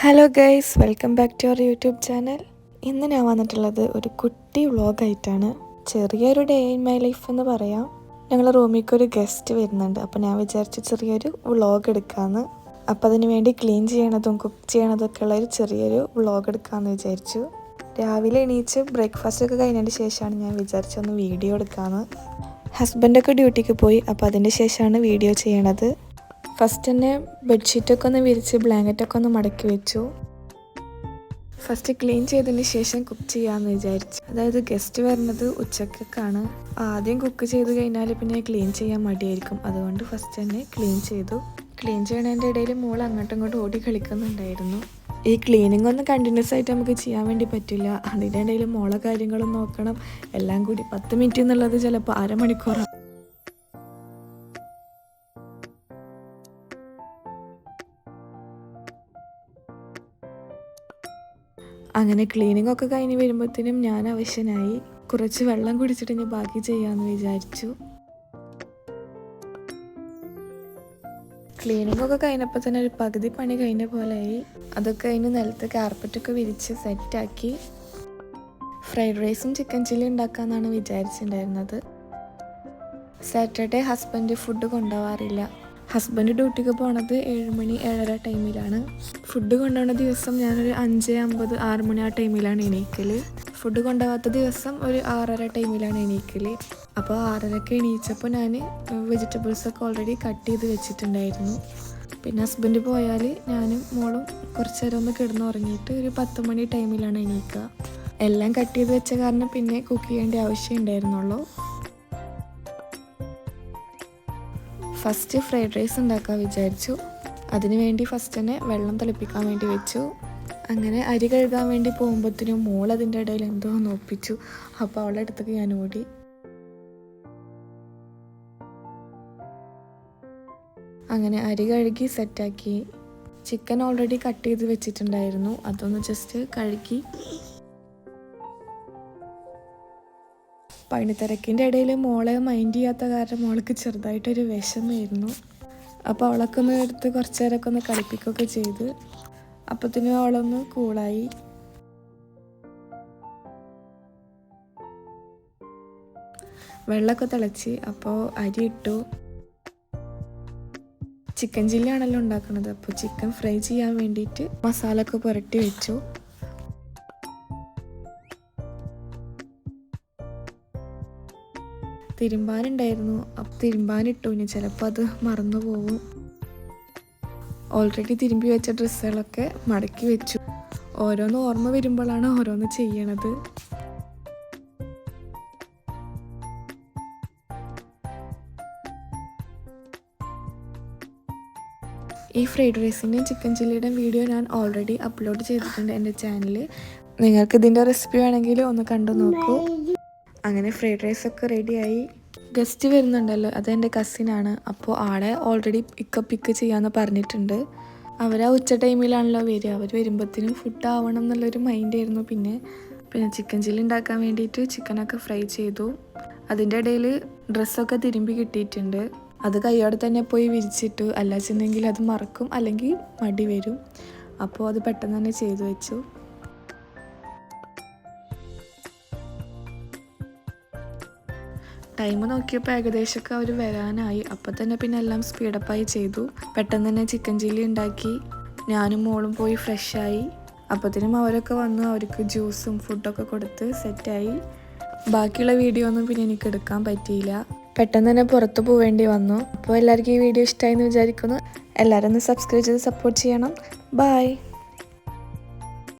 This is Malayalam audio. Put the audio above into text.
Hello guys welcome back to our YouTube channel ഇന്ന് ഞാൻ വന്നിട്ടുള്ളത് ഒരു കുട്ടി വ്ളോഗായിട്ടാണ്. ചെറിയൊരു ഡേ ഇൻ മൈ ലൈഫ് എന്ന് പറയാം. ഞങ്ങൾ റൂമിലേക്ക് ഒരു ഗസ്റ്റ് വരുന്നുണ്ട്. അപ്പോൾ ഞാൻ വിചാരിച്ചു ചെറിയൊരു വ്ളോഗ് എടുക്കാമെന്ന് അപ്പോൾ അതിന് വേണ്ടി ക്ലീൻ ചെയ്യണതും കുക്ക് ചെയ്യണതും ഒക്കെ ഉള്ള ഒരു ചെറിയൊരു വ്ളോഗ് എടുക്കാമെന്ന് വിചാരിച്ചു. രാവിലെ എണീച്ച് ബ്രേക്ക്ഫാസ്റ്റ് ഒക്കെ കഴിഞ്ഞതിന് ശേഷമാണ് ഞാൻ വിചാരിച്ചൊന്ന് വീഡിയോ എടുക്കാമെന്ന് ഹസ്ബൻഡൊക്കെ ഡ്യൂട്ടിക്ക് പോയി. അപ്പോൾ അതിന്റെ ശേഷമാണ് വീഡിയോ ചെയ്യണത്. ഫസ്റ്റ് തന്നെ ബെഡ്ഷീറ്റൊക്കെ ഒന്ന് വിരിച്ച് ബ്ലാങ്കറ്റൊക്കെ ഒന്ന് മടക്കി വെച്ചു. ഫസ്റ്റ് ക്ലീൻ ചെയ്തതിന് ശേഷം കുക്ക് ചെയ്യാമെന്ന് വിചാരിച്ചു. അതായത് ഗസ്റ്റ് വരുന്നത് ഉച്ചക്കൊക്കെയാണ് ആദ്യം കുക്ക് ചെയ്ത് കഴിഞ്ഞാൽ പിന്നെ ക്ലീൻ ചെയ്യാൻ മടിയായിരിക്കും. അതുകൊണ്ട് ഫസ്റ്റ് തന്നെ ക്ലീൻ ചെയ്തു. ക്ലീൻ ചെയ്യണതിന്റെ ഇടയിൽ മോൾ അങ്ങോട്ടും ഇങ്ങോട്ടും ഓടി കളിക്കുന്നുണ്ടായിരുന്നു. ഈ ക്ലീനിങ് ഒന്നും കണ്ടിന്യൂസ് ആയിട്ട് നമുക്ക് ചെയ്യാൻ വേണ്ടി പറ്റില്ല. അതിന്റെ ഇടയിൽ മോളെ കാര്യങ്ങളും നോക്കണം. എല്ലാം കൂടി പത്ത് മിനിറ്റ് എന്നുള്ളത് ചിലപ്പോൾ അരമണിക്കൂറാണ്. അങ്ങനെ ക്ലീനിങ് ഒക്കെ കഴിഞ്ഞ് വരുമ്പോഴത്തേനും ഞാൻ ആവശ്യനായി കുറച്ച് വെള്ളം കുടിച്ചിട്ട് ഇനി ബാക്കി ചെയ്യാമെന്ന് വിചാരിച്ചു. ക്ലീനിങ് ഒക്കെ കഴിഞ്ഞപ്പോൾ തന്നെ ഒരു പകുതി പണി കഴിഞ്ഞ പോലെയായി അതൊക്കെ കഴിഞ്ഞ് നിലത്ത് കാർപ്പറ്റൊക്കെ വിരിച്ച് സെറ്റാക്കി ഫ്രൈഡ് റൈസും ചിക്കൻ ചില്ലി ഉണ്ടാക്കാമെന്നാണ് വിചാരിച്ചിട്ടുണ്ടായിരുന്നത്. സാറ്റർഡേ ഹസ്ബൻഡ് ഫുഡ് കൊണ്ടുപോകാറില്ല ഹസ്ബൻഡ് ഡ്യൂട്ടിക്ക് പോണത് ഏഴുമണി ഏഴര ടൈമിലാണ്. ഫുഡ് കൊണ്ടുപോകുന്ന ദിവസം ഞാനൊരു അഞ്ച് അമ്പത് ആറ് മണി ആ ടൈമിലാണ് എണീക്കൽ ഫുഡ് കൊണ്ടുപോകാത്ത ദിവസം ഒരു ആറര ടൈമിലാണ് എണീക്കൽ അപ്പോൾ ആറരക്ക് എണീച്ചപ്പോൾ ഞാൻ വെജിറ്റബിൾസൊക്കെ ഓൾറെഡി കട്ട് ചെയ്ത് വെച്ചിട്ടുണ്ടായിരുന്നു. പിന്നെ ഹസ്ബൻഡ് പോയാൽ ഞാനും മോളും കുറച്ച് നേരം ഒന്ന് കിടന്നുറങ്ങിയിട്ട് ഒരു പത്ത് മണി ടൈമിലാണ് എണീക്കുക എല്ലാം കട്ട് ചെയ്ത് വെച്ച കാരണം പിന്നെ കുക്ക് ചെയ്യേണ്ട ആവശ്യം ഉണ്ടായിരുന്നുള്ളൂ. ഫസ്റ്റ് ഫ്രൈഡ് റൈസ് ഉണ്ടാക്കാൻ വിചാരിച്ചു. അതിനുവേണ്ടി ഫസ്റ്റ് തന്നെ വെള്ളം തിളപ്പിക്കാൻ വേണ്ടി വെച്ചു. അങ്ങനെ അരി കഴുകാൻ വേണ്ടി പോകുമ്പോഴത്തേനും മോൾ അതിന്റെ ഇടയിൽ എന്തോ നോപ്പിച്ചു. അപ്പോൾ അവളുടെ അടുത്തേക്ക് ഞാൻ ഓടി. അങ്ങനെ അരി കഴുകി സെറ്റാക്കി. ചിക്കൻ ഓൾറെഡി കട്ട് ചെയ്ത് വെച്ചിട്ടുണ്ടായിരുന്നു. അതൊന്ന് ജസ്റ്റ് കഴുകി. പണിത്തിരക്കിന്റെ ഇടയിൽ മോളെ മൈൻഡ് ചെയ്യാത്ത കാരണം മോൾക്ക് ചെറുതായിട്ടൊരു വിഷമായിരുന്നു അപ്പോൾ അവളൊക്കെ ഒന്ന് എടുത്ത് കുറച്ച് നേരമൊക്കെ ഒന്ന് കളിപ്പിക്കുകയൊക്കെ ചെയ്ത് അപ്പത്തിനും അവളൊന്ന് കൂളായി. വെള്ളമൊക്കെ തിളച്ച് അപ്പോൾ അരി ഇട്ടു. ചിക്കൻ ചില്ലി ആണല്ലോ ഉണ്ടാക്കുന്നത്. അപ്പോൾ ചിക്കൻ ഫ്രൈ ചെയ്യാൻ വേണ്ടിയിട്ട് മസാലൊക്കെ പുരട്ടി വെച്ചു. തിരുമ്പാനുണ്ടായിരുന്നു. അപ്പം തിരുമ്പാനിട്ടു. ഇനി ചിലപ്പോൾ അത് മറന്നു പോകും ഓൾറെഡി തിരുമ്പി വെച്ച ഡ്രസ്സുകളൊക്കെ മടക്കി വെച്ചു. ഓരോന്ന് ഓർമ്മ വരുമ്പോഴാണ് ഓരോന്ന് ചെയ്യണത്. ഈ ഫ്രൈഡ് റൈസിന്റെയും ചിക്കൻ ചില്ലിയുടെയും വീഡിയോ ഞാൻ ഓൾറെഡി അപ്ലോഡ് ചെയ്തിട്ടുണ്ട് എന്റെ ചാനലിൽ നിങ്ങൾക്ക് ഇതിന്റെ റെസിപ്പി വേണമെങ്കിൽ ഒന്ന് കണ്ടു നോക്കൂ. അങ്ങനെ ഫ്രൈഡ് റൈസ് ഒക്കെ റെഡിയായി. ഗസ്റ്റ് വരുന്നുണ്ടല്ലോ. അത് എന്റെ കസിനാണ് അപ്പോൾ ആളെ ഓൾറെഡി പിക്ക് പിക്ക് ചെയ്യാമെന്ന് പറഞ്ഞിട്ടുണ്ട്. അവർ ആ ഉച്ച ടൈമിലാണല്ലോ വരിക. അവർ വരുമ്പോഴത്തേനും ഫുഡ് ആവണം എന്നുള്ളൊരു മൈൻഡായിരുന്നു പിന്നെ. പിന്നെ ചിക്കൻ ചില്ലി ഉണ്ടാക്കാൻ വേണ്ടിയിട്ട് ചിക്കനൊക്കെ ഫ്രൈ ചെയ്തു. അതിന്റെ ഇടയിൽ ഡ്രസ്സൊക്കെ തിരുമ്പി കിട്ടിയിട്ടുണ്ട്. അത് കൈയോടെ തന്നെ പോയി വിരിച്ചിട്ടു. അല്ലാച്ചെന്നെങ്കിൽ അത് മറക്കും. അല്ലെങ്കിൽ മടി വരും. അപ്പോൾ അത് പെട്ടെന്ന് തന്നെ ചെയ്തു വെച്ചു. ടൈം നോക്കിയപ്പോൾ ഏകദേശമൊക്കെ അവർ വരാനായി. അപ്പം തന്നെ പിന്നെ എല്ലാം സ്പീഡപ്പായി ചെയ്തു. പെട്ടെന്ന് തന്നെ ചിക്കൻ ചില്ലി ഉണ്ടാക്കി. ഞാനും മോളും പോയി ഫ്രഷായി അപ്പത്തിനും അവരൊക്കെ വന്ന് അവർക്ക് ജ്യൂസും ഫുഡൊക്കെ കൊടുത്ത് സെറ്റായി ബാക്കിയുള്ള വീഡിയോ ഒന്നും പിന്നെ എനിക്ക് എടുക്കാൻ പറ്റിയില്ല. പെട്ടെന്ന് തന്നെ പുറത്ത് പോവേണ്ടി വന്നു. അപ്പോൾ എല്ലാവർക്കും ഈ വീഡിയോ ഇഷ്ടമായി എന്ന് വിചാരിക്കുന്നു. എല്ലാവരും ഒന്ന് സബ്സ്ക്രൈബ് ചെയ്ത് സപ്പോർട്ട് ചെയ്യണം. ബായ്